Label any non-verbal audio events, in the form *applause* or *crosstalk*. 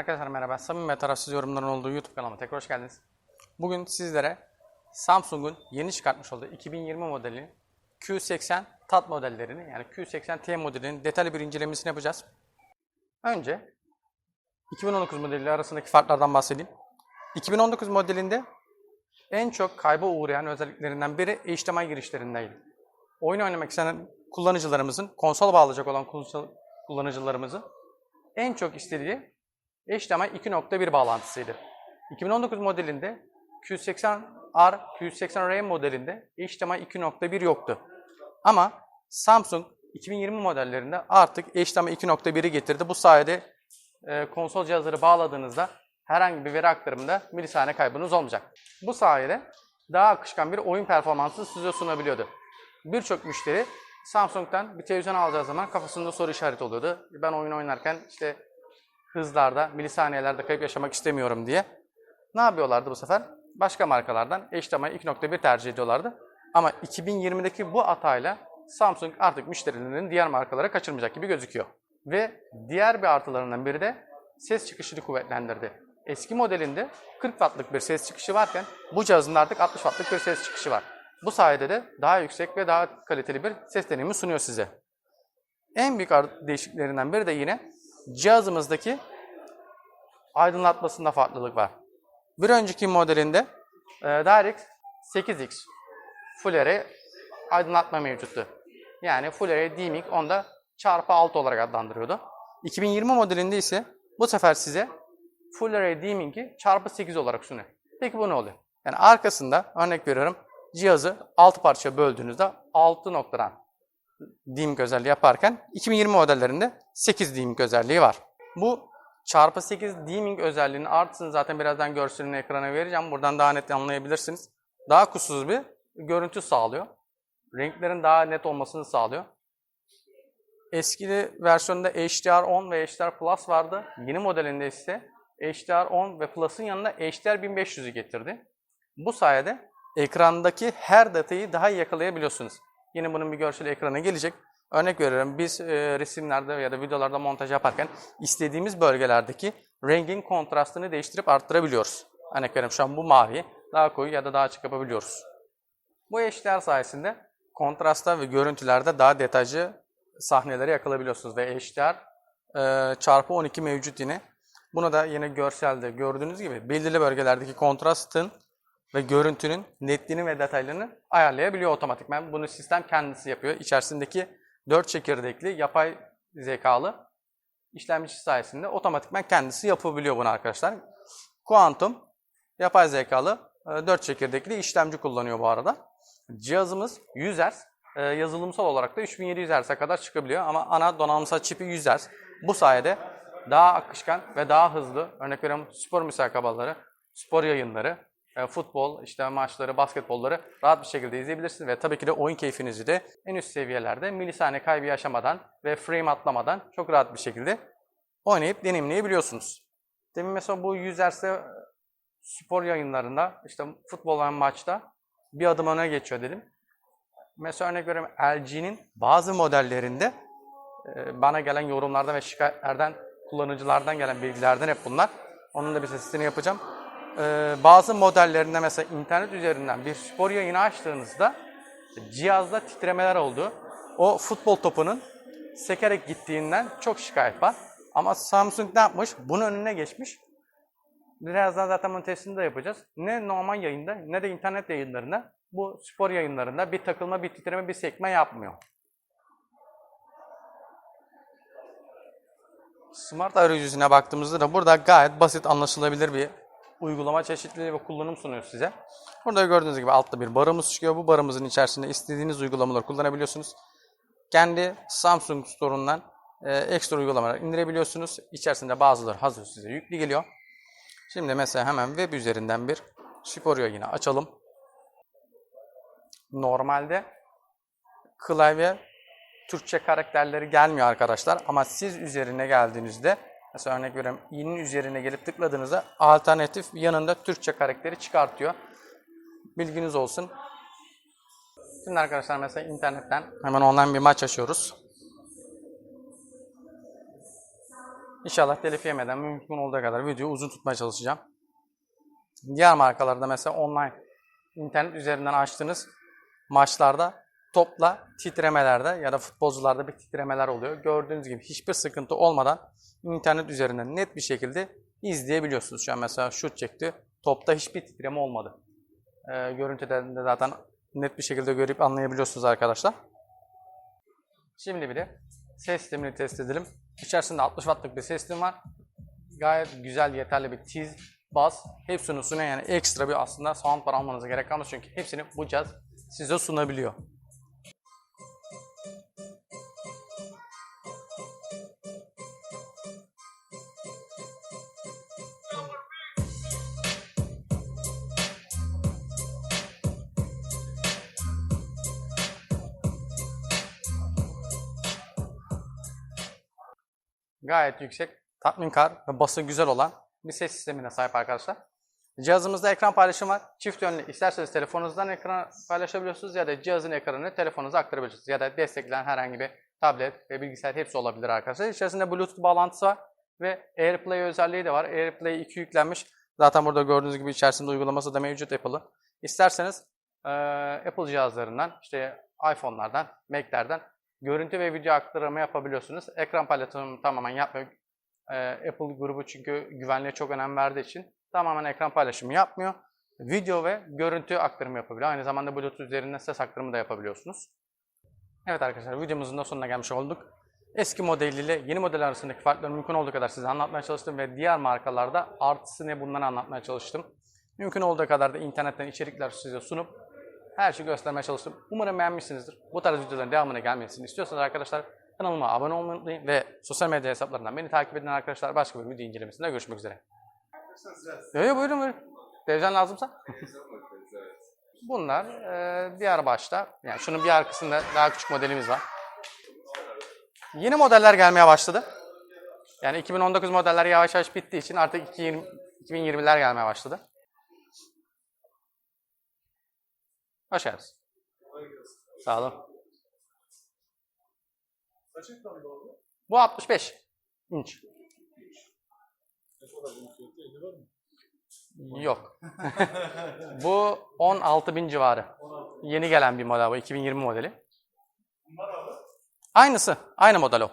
Arkadaşlar merhaba. Samimi ve tarafsız yorumların olduğu YouTube kanalıma tekrar hoş geldiniz. Bugün sizlere Samsung'un yeni çıkartmış olduğu 2020 modeli Q80 TAT modellerini yani Q80T modelinin detaylı bir incelemesini yapacağız. Önce 2019 modeliyle arasındaki farklardan bahsedeyim. 2019 modelinde en çok kayba uğrayan özelliklerinden biri HDMI girişlerindeydi. Oyun oynamak isteyen kullanıcılarımızın, konsol bağlayacak olan kullanıcılarımızın en çok istediği HDMI 2.1 bağlantısıydı. 2019 modelinde Q80R, Q80R modelinde HDMI 2.1 yoktu. Ama Samsung 2020 modellerinde artık HDMI 2.1'i getirdi. Bu sayede e, konsol cihazları bağladığınızda herhangi bir veri aktarımında milisaniye kaybınız olmayacak. Bu sayede daha akışkan bir oyun performansı size sunabiliyordu. Birçok müşteri Samsung'dan bir televizyon alacağı zaman kafasında soru işareti oluyordu. Ben oyun oynarken işte hızlarda, milisaniyelerde kayıp yaşamak istemiyorum diye. Ne yapıyorlardı bu sefer? Başka markalardan HDMI 2.1 tercih ediyorlardı. Ama 2020'deki bu hatayla Samsung artık müşterilerini diğer markalara kaçırmayacak gibi gözüküyor. Ve diğer bir artılarından biri de ses çıkışını kuvvetlendirdi. Eski modelinde 40 wattlık bir ses çıkışı varken bu cihazın artık 60 wattlık bir ses çıkışı var. Bu sayede de daha yüksek ve daha kaliteli bir ses deneyimi sunuyor size. En büyük değişikliklerinden biri de yine cihazımızdaki aydınlatmasında farklılık var. Bir önceki modelinde e, DirectX 8X Full Array aydınlatma mevcuttu. Yani Full Array Dimming onda çarpı 6 olarak adlandırıyordu. 2020 modelinde ise bu sefer size Full Array Dimming'i çarpı 8 olarak sunuyor. Peki bu ne oluyor? Yani arkasında örnek veriyorum cihazı 6 parça böldüğünüzde 6 noktadan dimming özelliği yaparken 2020 modellerinde 8 dimming özelliği var. Bu çarpı 8 dimming özelliğinin artısını zaten birazdan görselini ekrana vereceğim. Buradan daha net anlayabilirsiniz. Daha kusursuz bir görüntü sağlıyor. Renklerin daha net olmasını sağlıyor. Eski versiyonda HDR10 ve HDR Plus vardı. Yeni modelinde ise HDR10 ve Plus'ın yanına HDR 1500'ü getirdi. Bu sayede ekrandaki her detayı daha iyi yakalayabiliyorsunuz. Yine bunun bir görseli ekrana gelecek. Örnek veriyorum biz e, resimlerde ya da videolarda montaj yaparken istediğimiz bölgelerdeki rengin kontrastını değiştirip arttırabiliyoruz. Örnek veriyorum şu an bu mavi daha koyu ya da daha açık yapabiliyoruz. Bu HDR sayesinde kontrasta ve görüntülerde daha detaycı sahneleri yakalayabiliyorsunuz ve HDR e, çarpı 12 mevcut yine. Bunu da yine görselde gördüğünüz gibi belirli bölgelerdeki kontrastın ve görüntünün netliğini ve detaylarını ayarlayabiliyor otomatikman. Bunu sistem kendisi yapıyor. İçerisindeki 4 çekirdekli yapay zekalı işlemci sayesinde otomatikman kendisi yapabiliyor bunu arkadaşlar. Quantum yapay zekalı 4 çekirdekli işlemci kullanıyor bu arada. Cihazımız 100 Hz, e, yazılımsal olarak da 3700 Hz'e kadar çıkabiliyor ama ana donanımsal çipi 100 Hz. Bu sayede daha akışkan ve daha hızlı, örnek veriyorum spor müsabakaları, spor yayınları, e, futbol, işte maçları, basketbolları rahat bir şekilde izleyebilirsiniz ve tabii ki de oyun keyfinizi de en üst seviyelerde milisaniye kaybı yaşamadan ve frame atlamadan çok rahat bir şekilde oynayıp deneyimleyebiliyorsunuz. Demin mesela bu 100 Hz'de spor yayınlarında işte futbol ve maçta bir adım öne geçiyor dedim. Mesela örnek veriyorum LG'nin bazı modellerinde e, bana gelen yorumlardan ve şikayetlerden kullanıcılardan gelen bilgilerden hep bunlar. Onun da bir sesini yapacağım e, bazı modellerinde mesela internet üzerinden bir spor yayını açtığınızda cihazda titremeler oldu. O futbol topunun sekerek gittiğinden çok şikayet var. Ama Samsung ne yapmış? Bunun önüne geçmiş. Birazdan zaten bunun testini de yapacağız. Ne normal yayında ne de internet yayınlarında bu spor yayınlarında bir takılma, bir titreme, bir sekme yapmıyor. Smart arayüzüne baktığımızda da burada gayet basit anlaşılabilir bir uygulama çeşitliliği ve kullanım sunuyor size. Burada gördüğünüz gibi altta bir barımız çıkıyor. Bu barımızın içerisinde istediğiniz uygulamaları kullanabiliyorsunuz. Kendi Samsung Store'undan e, ekstra uygulamalar indirebiliyorsunuz. İçerisinde bazıları hazır size yüklü geliyor. Şimdi mesela hemen web üzerinden bir spor yine açalım. Normalde klavye Türkçe karakterleri gelmiyor arkadaşlar ama siz üzerine geldiğinizde Mesela örnek veriyorum i'nin üzerine gelip tıkladığınızda alternatif yanında Türkçe karakteri çıkartıyor. Bilginiz olsun. Şimdi arkadaşlar mesela internetten hemen online bir maç açıyoruz. İnşallah telif yemeden mümkün olduğu kadar videoyu uzun tutmaya çalışacağım. Diğer markalarda mesela online internet üzerinden açtığınız maçlarda topla titremelerde ya da futbolcularda bir titremeler oluyor. Gördüğünüz gibi hiçbir sıkıntı olmadan internet üzerinden net bir şekilde izleyebiliyorsunuz. Şu an mesela şut çekti. Topta hiçbir titreme olmadı. Ee, görüntüden de zaten net bir şekilde görüp anlayabiliyorsunuz arkadaşlar. Şimdi bir de ses sistemini test edelim. İçerisinde 60 wattlık bir ses sistemi var. Gayet güzel, yeterli bir tiz, bas hepsini sunuyor. Yani ekstra bir aslında soundbar almanıza gerek kalmaz. Çünkü hepsini bu cihaz size sunabiliyor. Gayet yüksek, tatminkar ve bası güzel olan bir ses sistemine sahip arkadaşlar. Cihazımızda ekran paylaşımı var. Çift yönlü isterseniz telefonunuzdan ekran paylaşabiliyorsunuz ya da cihazın ekranını telefonunuza aktarabilirsiniz. Ya da destekleyen herhangi bir tablet ve bilgisayar hepsi olabilir arkadaşlar. İçerisinde Bluetooth bağlantısı var ve AirPlay özelliği de var. AirPlay 2 yüklenmiş. Zaten burada gördüğünüz gibi içerisinde uygulaması da mevcut Apple'ı. İsterseniz Apple cihazlarından, işte iPhone'lardan, Mac'lerden görüntü ve video aktarımı yapabiliyorsunuz. Ekran paylaşımı tamamen yapmıyor. Ee, Apple grubu çünkü güvenliğe çok önem verdiği için tamamen ekran paylaşımı yapmıyor. Video ve görüntü aktarımı yapabiliyor. Aynı zamanda Bluetooth üzerinden ses aktarımı da yapabiliyorsunuz. Evet arkadaşlar videomuzun da sonuna gelmiş olduk. Eski modeliyle yeni model arasındaki farkları mümkün olduğu kadar size anlatmaya çalıştım ve diğer markalarda artısı ne bunları anlatmaya çalıştım. Mümkün olduğu kadar da internetten içerikler size sunup her şeyi göstermeye çalıştım. Umarım beğenmişsinizdir. Bu tarz videoların devamına gelmesini istiyorsanız arkadaşlar kanalıma abone olmayı unutmayın ve sosyal medya hesaplarından beni takip edin arkadaşlar. Başka bir video incelemesinde görüşmek üzere. Yok yok buyurun buyurun. Televizyon lazımsa. Bunlar e, diğer başta. Yani şunun bir arkasında daha küçük modelimiz var. Yeni modeller gelmeye başladı. Yani 2019 modeller yavaş yavaş bittiği için artık 2020, 2020'ler gelmeye başladı. Geldiniz. Sağ olun. Bu 65 inç. Ne kadar bunun fiyatı? 50 var mı? Yok. *laughs* bu 16 bin civarı. 16. Yeni gelen bir model bu. 2020 modeli. Aynısı. Aynı model o.